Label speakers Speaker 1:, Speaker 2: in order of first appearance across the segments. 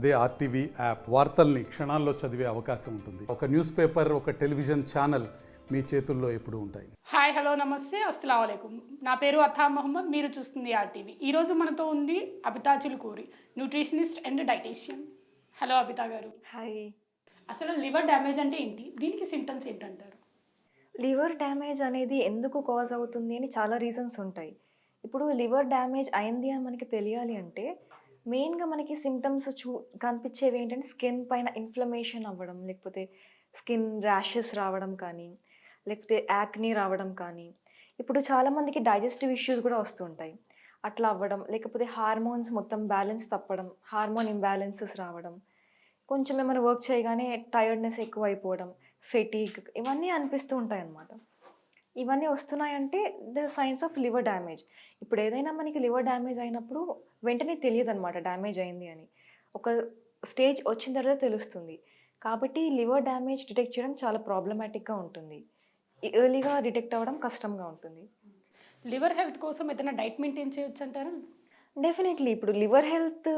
Speaker 1: అదే RTV app వార్తల్ని క్షణాల్లో చదివే అవకాశం ఉంటుంది. ఒక న్యూస్ పేపర్ ఒక టెలివిజన్ ఛానల్ మీ చేతుల్లో ఎప్పుడూ ఉంటాయి.
Speaker 2: హాయ్ హలో నమస్తే అస్సలం అయికం నా పేరు అథా మహమ్మద్ మీరు చూస్తుంది ఆర్టీవీ. ఈరోజు మనతో ఉంది అబితాచుల్ కూరి nutritionist and dietitian. Hello Abitha గారు.
Speaker 3: హాయ్.
Speaker 2: అసలు లివర్ డ్యామేజ్ అంటే ఏంటి? దీనికి సిమ్టమ్స్ ఏంటంటారు?
Speaker 3: లివర్ డ్యామేజ్ అనేది ఎందుకు కాజ్ అవుతుంది అని చాలా రీజన్స్ ఉంటాయి. ఇప్పుడు లివర్ డ్యామేజ్ అయింది అని మనకి తెలియాలి అంటే మెయిన్గా మనకి సిమ్టమ్స్ చూ కనిపించేవి ఏంటంటే స్కిన్ పైన ఇన్ఫ్లమేషన్ అవ్వడం లేకపోతే స్కిన్ ర్యాషెస్ రావడం కానీ లేకపోతే యాక్నీ రావడం కానీ. ఇప్పుడు చాలామందికి డైజెస్టివ్ ఇష్యూస్ కూడా వస్తుంటాయి అట్లా అవ్వడం లేకపోతే హార్మోన్స్ మొత్తం బ్యాలెన్స్ తప్పడం హార్మోన్ ఇంబ్యాలెన్సెస్ రావడం. కొంచెం ఏమైనా వర్క్ చేయగానే టైర్డ్నెస్ ఎక్కువ అయిపోవడం ఫెటీగ్ ఇవన్నీ అనిపిస్తూ ఉంటాయి అన్నమాట ఇవన్నీ వస్తున్నాయంటే the signs of liver damage ఇప్పుడు ఏదైనా మనకి లివర్ డ్యామేజ్ అయినప్పుడు వెంటనే తెలియదు అనమాట డ్యామేజ్ అయింది అని. ఒక స్టేజ్ వచ్చిన తర్వాత తెలుస్తుంది. కాబట్టి లివర్ డ్యామేజ్ డిటెక్ట్ చేయడం చాలా ప్రాబ్లమాటిక్గా ఉంటుంది. ఎర్లీగా డిటెక్ట్ అవ్వడం కష్టంగా ఉంటుంది.
Speaker 2: లివర్ హెల్త్ కోసం ఏదైనా డైట్ మెయింటైన్ చేయొచ్చు అంటారా?
Speaker 3: డెఫినెట్లీ. ఇప్పుడు లివర్ హెల్త్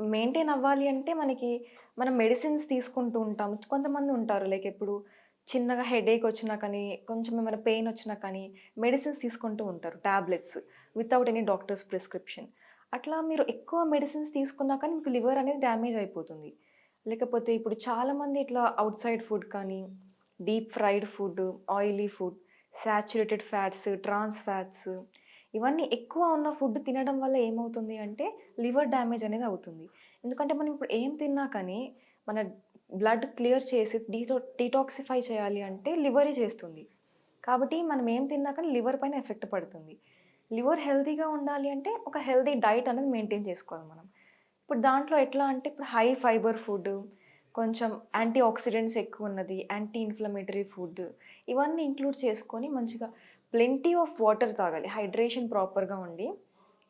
Speaker 3: మెయింటైన్ అవ్వాలి అంటే మనకి మనం మెడిసిన్స్ తీసుకుంటూ ఉంటాం. కొంతమంది ఉంటారు. లైక్ ఇప్పుడు చిన్నగా హెడేక్ వచ్చినా కానీ కొంచెం ఏమైనా పెయిన్ వచ్చినా కానీ మెడిసిన్స్ తీసుకుంటూ ఉంటారు tablets without any doctor's prescription. అట్లా మీరు ఎక్కువ మెడిసిన్స్ తీసుకున్నా కానీ మీకు లివర్ అనేది డ్యామేజ్ అయిపోతుంది. లేకపోతే ఇప్పుడు చాలామంది ఇట్లా అవుట్ సైడ్ ఫుడ్ కానీ deep fried food oily food saturated fats trans fats ఇవన్నీ ఎక్కువ ఉన్న ఫుడ్ తినడం వల్ల ఏమవుతుంది అంటే లివర్ డ్యామేజ్ అనేది అవుతుంది. ఎందుకంటే మనం ఇప్పుడు ఏం తిన్నా కానీ మన బ్లడ్ క్లియర్ చేసి డీటో డీటాక్సిఫై చేయాలి అంటే లివరే చేస్తుంది. కాబట్టి మనం ఏం తిన్నాక లివర్ పైన ఎఫెక్ట్ పడుతుంది. లివర్ హెల్తీగా ఉండాలి అంటే ఒక హెల్తీ డైట్ అనేది మెయింటైన్ చేసుకోవాలి మనం. ఇప్పుడు దాంట్లో ఎట్లా అంటే ఇప్పుడు హై ఫైబర్ ఫుడ్ కొంచెం యాంటీ ఆక్సిడెంట్స్ ఎక్కువ ఉన్నది యాంటీ ఇన్ఫ్లమేటరీ ఫుడ్ ఇవన్నీ ఇంక్లూడ్ చేసుకొని మంచిగా ప్లెంటీ ఆఫ్ వాటర్ తాగాలి. హైడ్రేషన్ ప్రాపర్గా ఉండి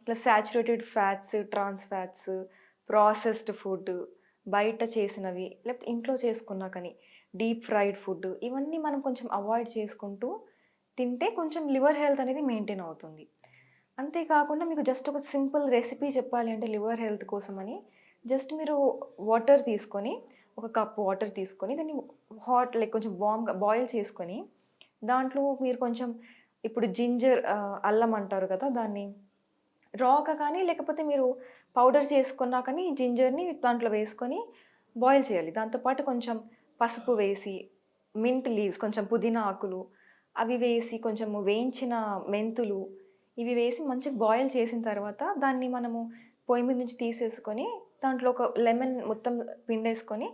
Speaker 3: ఇట్లా saturated fats trans fats processed food బయట చేసినవి లేకపోతే ఇంట్లో చేసుకున్నా కానీ డీప్ ఫ్రైడ్ ఫుడ్ ఇవన్నీ మనం కొంచెం అవాయిడ్ చేసుకుంటూ తింటే కొంచెం లివర్ హెల్త్ అనేది మెయింటైన్ అవుతుంది. అంతేకాకుండా మీకు జస్ట్ ఒక సింపుల్ రెసిపీ చెప్పాలి అంటే లివర్ హెల్త్ కోసమని జస్ట్ మీరు వాటర్ తీసుకొని ఒక కప్ వాటర్ తీసుకొని దాన్ని హాట్ లైక్ కొంచెం వామ్గా బాయిల్ చేసుకొని దాంట్లో మీరు కొంచెం ఇప్పుడు జింజర్ అల్లం అంటారు కదా దాన్ని రాగా కానీ లేకపోతే మీరు పౌడర్ చేసుకున్నా కానీ జింజర్ని దాంట్లో వేసుకొని బాయిల్ చేయాలి. దాంతోపాటు కొంచెం పసుపు వేసి మింట్ లీవ్స్ కొంచెం పుదీనా ఆకులు అవి వేసి కొంచెం వేయించిన మెంతులు ఇవి వేసి మంచిగా బాయిల్ చేసిన తర్వాత దాన్ని మనము పొయ్యి మీద నుంచి తీసేసుకొని దాంట్లో ఒక లెమన్ మొత్తం పిండేసుకొని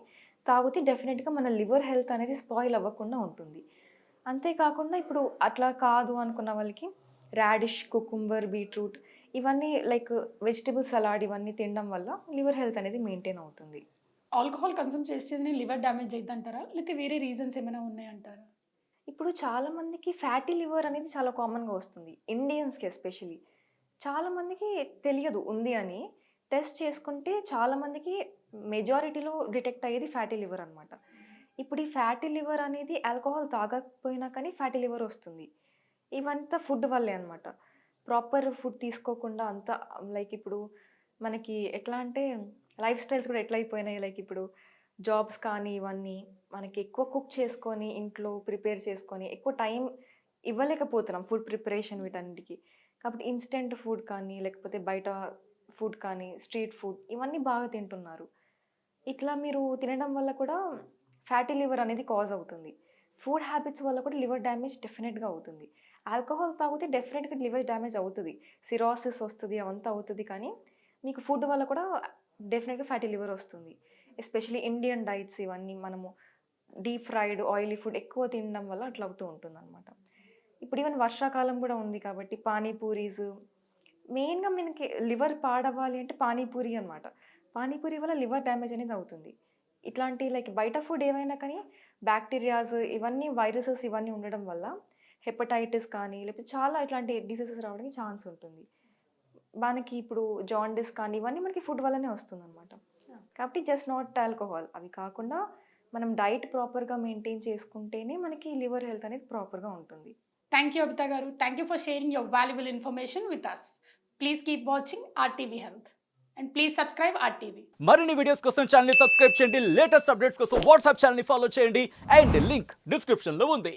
Speaker 3: తాగితే డెఫినెట్గా మన లివర్ హెల్త్ అనేది స్పాయిల్ అవ్వకుండా ఉంటుంది. అంతేకాకుండా ఇప్పుడు అట్లా కాదు అనుకున్న వాళ్ళకి రాడిష్ కుకుంబర్ బీట్రూట్ ఇవన్నీ లైక్ వెజిటబుల్ సలాడ్ ఇవన్నీ తినడం వల్ల లివర్ హెల్త్ అనేది మెయింటైన్ అవుతుంది.
Speaker 2: ఆల్కహాల్ కన్సూమ్ చేస్తేనే లివర్ డ్యామేజ్ అయింది అంటారా లేకపోతే వేరే రీజన్స్ ఏమైనా ఉన్నాయంటారా?
Speaker 3: ఇప్పుడు చాలా మందికి ఫ్యాటీ లివర్ అనేది చాలా కామన్గా వస్తుంది. ఇండియన్స్కి ఎస్పెషలీ. చాలా మందికి తెలియదు ఉంది అని. టెస్ట్ చేసుకుంటే చాలా మందికి మెజారిటీలో డిటెక్ట్ అయ్యేది ఫ్యాటీ లివర్ అనమాట ఇప్పుడు ఈ ఫ్యాటీ లివర్ అనేది ఆల్కహాల్ తాగకపోయినా కానీ ఫ్యాటీ లివర్ వస్తుంది. ఇవంతా ఫుడ్ వల్లే అనమాట ప్రాపర్ ఫుడ్ తీసుకోకుండా అంతా లైక్ ఇప్పుడు మనకి ఎట్లా అంటే లైఫ్ స్టైల్స్ కూడా ఎట్లా అయిపోయినాయి? లైక్ ఇప్పుడు జాబ్స్ కానీ ఇవన్నీ మనకి ఎక్కువ కుక్ చేసుకొని ఇంట్లో ప్రిపేర్ చేసుకొని ఎక్కువ టైం ఇవ్వలేకపోతున్నాం ఫుడ్ ప్రిపరేషన్ వీటన్నిటికీ. కాబట్టి ఇన్స్టెంట్ ఫుడ్ కానీ లేకపోతే బయట ఫుడ్ కానీ స్ట్రీట్ ఫుడ్ ఇవన్నీ బాగా తింటున్నారు. ఇట్లా మీరు తినడం వల్ల కూడా ఫ్యాటీ లివర్ అనేది కాజ్ అవుతుంది. ఫుడ్ హ్యాబిట్స్ వల్ల కూడా లివర్ డ్యామేజ్ డెఫినెట్గా అవుతుంది. ఆల్కహాల్ తాగితే డెఫినెట్గా లివర్ డ్యామేజ్ అవుతుంది. సిరాసిస్ వస్తుంది అవంతా అవుతుంది కానీ మీకు ఫుడ్ వల్ల కూడా డెఫినెట్గా ఫ్యాటీ లివర్ వస్తుంది. ఎస్పెషలీ ఇండియన్ డైట్స్ ఇవన్నీ మనము డీప్ ఫ్రైడ్ ఆయిలీ ఫుడ్ ఎక్కువ తినడం వల్ల అట్లా అవుతూ ఉంటుంది అనమాట ఇప్పుడు ఈవెన్ వర్షాకాలం కూడా ఉంది కాబట్టి పానీపూరీస్ మెయిన్గా మనకి లివర్ పాడవ్వాలి అంటే పానీపూరి అనమాట పానీపూరి వల్ల లివర్ డ్యామేజ్ అనేది అవుతుంది. ఇట్లాంటి లైక్ బయట ఫుడ్ ఏవైనా కానీ బ్యాక్టీరియాస్ ఇవన్నీ వైరసెస్ ఇవన్నీ ఉండడం వల్ల హెపటైటిస్ కానీ లేకపోతే చాలా ఇట్లాంటి డిసీజెస్ రావడానికి ఛాన్స్ ఉంటుంది. మనకి ఇప్పుడు జాండిస్ కానీ ఇవన్నీ మనకి ఫుడ్ వల్లనే వస్తుంది అనమాట కాబట్టి జస్ట్ నాట్ ఆల్కహాల్. అవి కాకుండా మనం డైట్ ప్రాపర్గా మెయింటైన్ చేసుకుంటేనే మనకి లివర్ హెల్త్ అనేది ప్రాపర్గా ఉంటుంది.
Speaker 2: థ్యాంక్ యూ అబితా గారు. Thank you for sharing your valuable information with us please keep watching RTV health and please subscribe RTV
Speaker 4: మరిన్ని వీడియోస్ కోసం ఛానల్ సబ్స్క్రైబ్ చేయండి. లేటెస్ట్ అప్డేట్స్ కోసం వాట్సాప్ ఛానల్ ఫాలో చేయండి. అండ్ లింక్ డిస్క్రిప్షన్లో ఉంది.